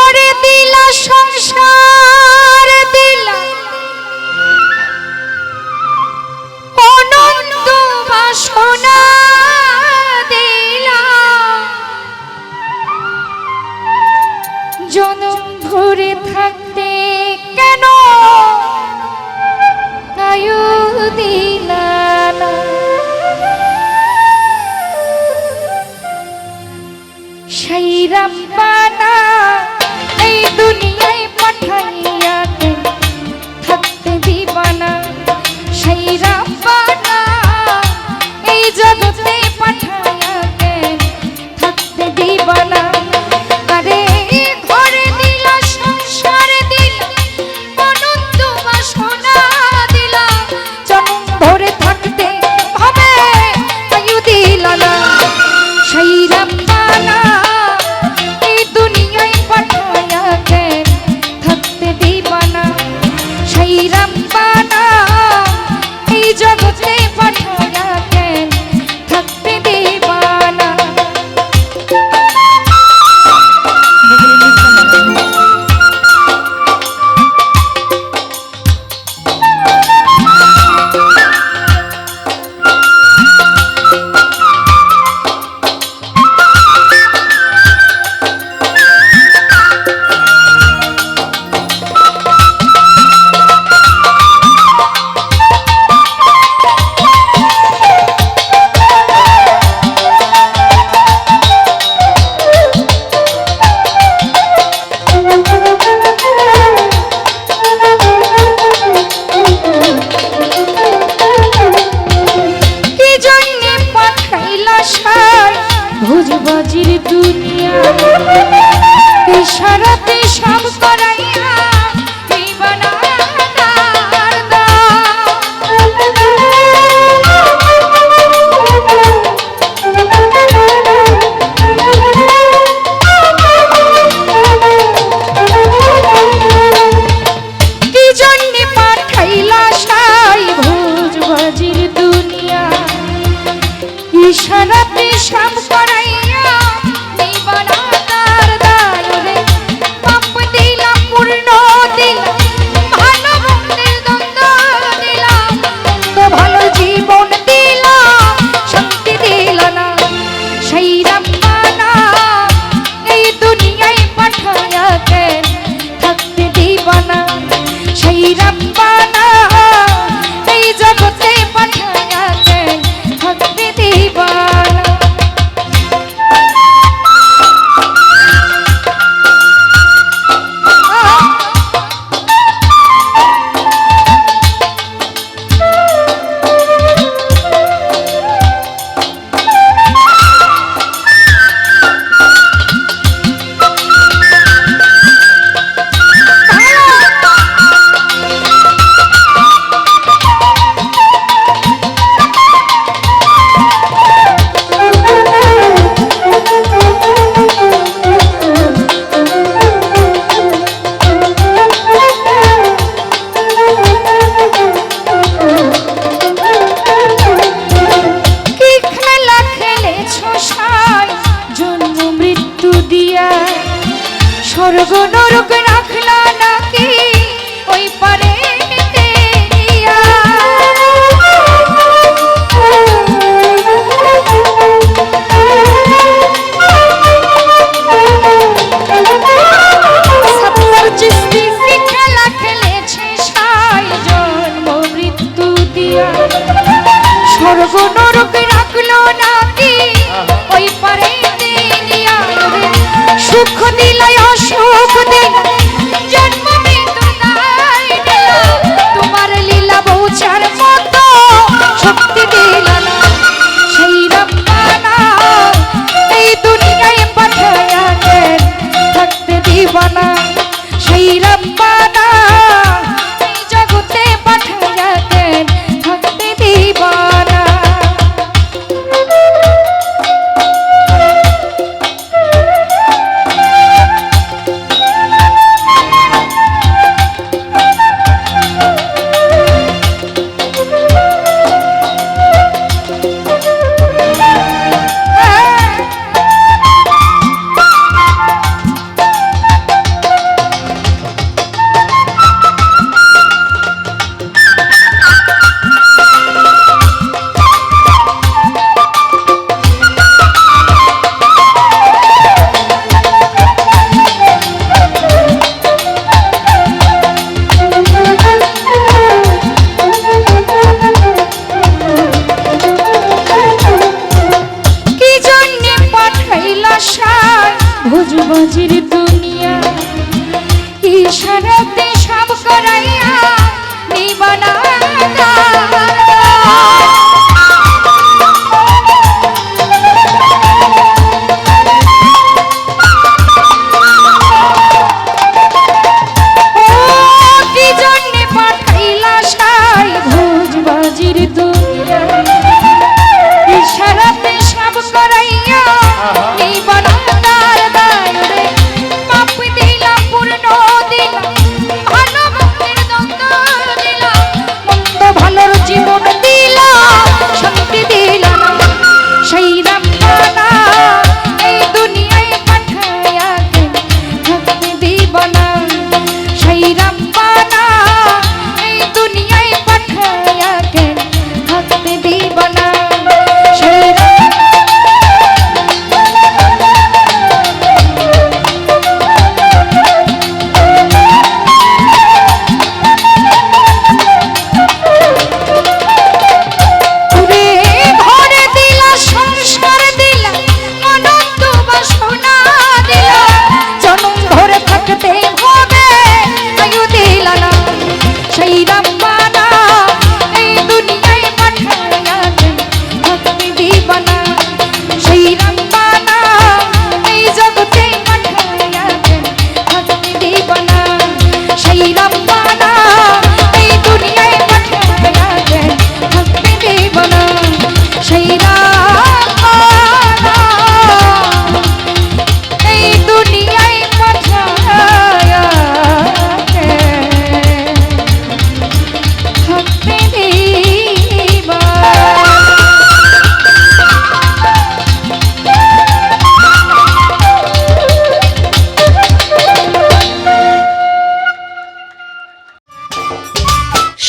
ওরে দিলা সংসার, দিলা অনন্ত বাসনা, দিলা জনম ধরে থাকতে কেন? আয়ু দিলা সেই রাব্বানা দুনিয়ায় পাঠাই รับบ้า ಮಾತಾ